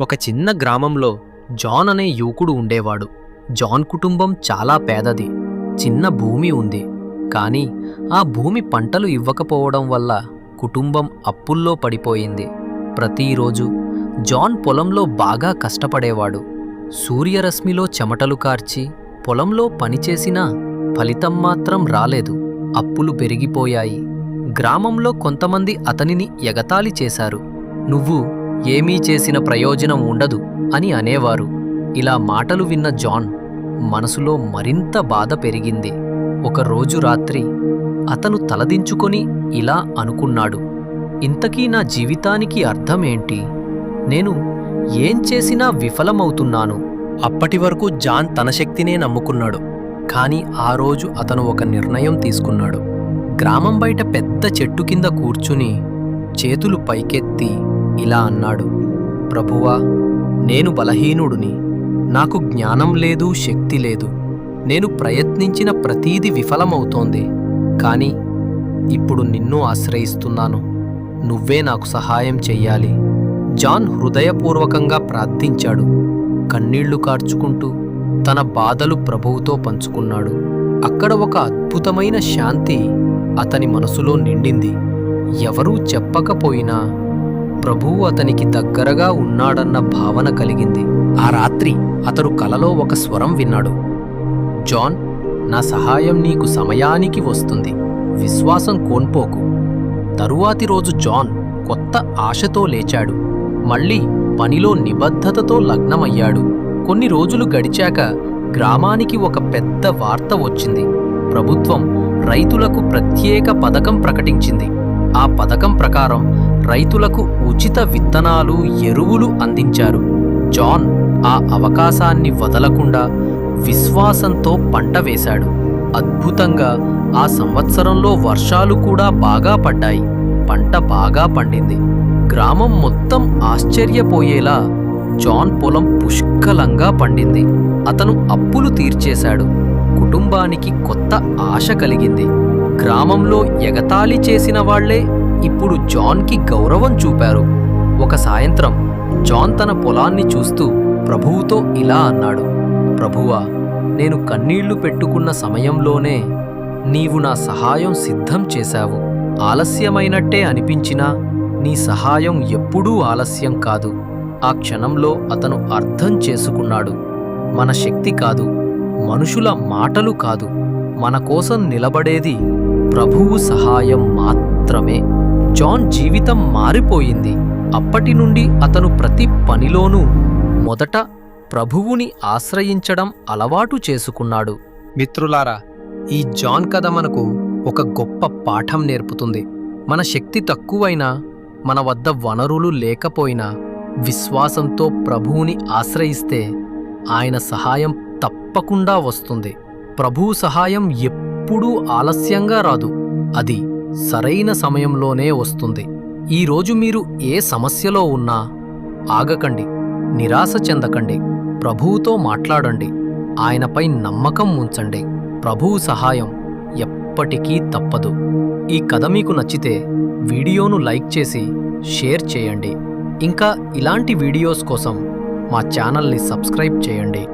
ఒక చిన్న గ్రామంలో జాన్ అనే యువకుడు ఉండేవాడు. జాన్ కుటుంబం చాలా పేదది. చిన్న భూమి ఉంది. కానీ ఆ భూమి పంటలు ఇవ్వకపోవడం వల్ల కుటుంబం అప్పుల్లో పడిపోయింది. ప్రతిరోజు జాన్ పొలంలో బాగా కష్టపడేవాడు. సూర్యరశ్మిలో చెమటలు కార్చి పొలంలో పనిచేసినా ఫలితం మాత్రం రాలేదు. అప్పులు పెరిగిపోయాయి. గ్రామంలో కొంతమంది అతనిని ఎగతాళి చేశారు. నువ్వు ఏమీ చేసిన ప్రయోజనం ఉండదు అని అనేవారు. ఇలా మాటలు విన్న జాన్ మనసులో మరింత బాధ పెరిగింది. ఒకరోజు రాత్రి అతను తలదించుకొని ఇలా అనుకున్నాడు. ఇంతకీ నా జీవితానికి అర్థమేంటి? నేను ఏం చేసినా విఫలమవుతున్నాను. అప్పటి వరకు జాన్ తన శక్తినే నమ్ముకున్నాడు. కానీ ఆ రోజు అతను ఒక నిర్ణయం తీసుకున్నాడు. గ్రామం బయట పెద్ద చెట్టు కింద కూర్చుని చేతులు పైకెత్తి ఇలా అన్నాడు ప్రభువా నేను బలహీనుడుని. నాకు జ్ఞానం లేదు శక్తి లేదు. నేను ప్రయత్నించిన ప్రతీది విఫలమవుతోంది. కానీ ఇప్పుడు నిన్ను ఆశ్రయిస్తున్నాను. నువ్వే నాకు సహాయం చెయ్యాలి. జాన్ హృదయపూర్వకంగా ప్రార్థించాడు. కన్నీళ్ళు కార్చుకుంటూ తన బాధలు ప్రభువుతో పంచుకున్నాడు. అక్కడ ఒక అద్భుతమైన శాంతి అతని మనసులో నిండింది. ఎవరూ చెప్పకపోయినా ప్రభువు అతనికి దగ్గరగా ఉన్నాడన్న భావన కలిగింది. ఆ రాత్రి అతడు కలలో ఒక స్వరం విన్నాడు. జాన్ నా సహాయం నీకు సమయానికి వస్తుంది. విశ్వాసం కోల్పోకు. తరువాతి రోజు జాన్ కొత్త ఆశతో లేచాడు. మళ్ళీ పనిలో నిబద్ధతతో లగ్నమయ్యాడు. కొన్ని రోజులు గడిచాక గ్రామానికి ఒక పెద్ద వార్త వచ్చింది. ప్రభుత్వం రైతులకు ప్రత్యేక పథకం ప్రకటించింది. ఆ పథకం ప్రకారం రైతులకు ఉచిత విత్తనాలు ఎరువులు అందించారు. జాన్ ఆ అవకాశాన్ని వదలకుండా విశ్వాసంతో పంట వేశాడు. అద్భుతంగా ఆ సంవత్సరంలో వర్షాలు కూడా బాగా పడ్డాయి. పంట బాగా పండింది. గ్రామం మొత్తం ఆశ్చర్యపోయేలా జాన్ పొలం పుష్కలంగా పండింది. అతను అప్పులు తీర్చేశాడు. కుటుంబానికి కొత్త ఆశ కలిగింది. గ్రామంలో ఎగతాళి చేసిన వాళ్ళే ఇప్పుడు జాన్కి గౌరవం చూపారు. ఒక సాయంత్రం జాన్ తన పొలాన్ని చూస్తూ ప్రభువుతో ఇలా అన్నాడు ప్రభువా నేను కన్నీళ్ళు పెట్టుకున్న సమయంలోనే నీవు నా సహాయం సిద్ధం చేశావు. ఆలస్యమైనట్టే అనిపించినా నీ సహాయం ఎప్పుడూ ఆలస్యం కాదు. ఆ క్షణంలో అతను అర్థం చేసుకున్నాడు. మన శక్తి కాదు మనుషుల మాటలు కాదు. మన కోసం నిలబడేది ప్రభువు సహాయం మాత్రమే. జాన్ జీవితం మారిపోయింది. అప్పటి నుండి అతను ప్రతి పనిలోనూ మొదట ప్రభువుని ఆశ్రయించడం అలవాటు చేసుకున్నాడు. మిత్రులారా ఈ జాన్ కథ మనకు ఒక గొప్ప పాఠం నేర్పుతుంది. మన శక్తి తక్కువైనా మన వద్ద వనరులు లేకపోయినా విశ్వాసంతో ప్రభువుని ఆశ్రయిస్తే ఆయన సహాయం తప్పకుండా వస్తుంది. ప్రభువు సహాయం ఎప్పుడు ఆలస్యంగా రాదు. అది సరైన సమయంలోనే వస్తుంది. ఈరోజు మీరు ఏ సమస్యలో ఉన్నా ఆగకండి. నిరాశ చెందకండి. ప్రభువుతో మాట్లాడండి. ఆయనపై నమ్మకం ఉంచండి. ప్రభువు సహాయం ఎప్పటికీ తప్పదు. ఈ కథ మీకు నచ్చితే వీడియోను లైక్ చేసి షేర్ చేయండి. ఇంకా ఇలాంటి వీడియోస్ కోసం మా ఛానల్ని సబ్స్క్రైబ్ చేయండి.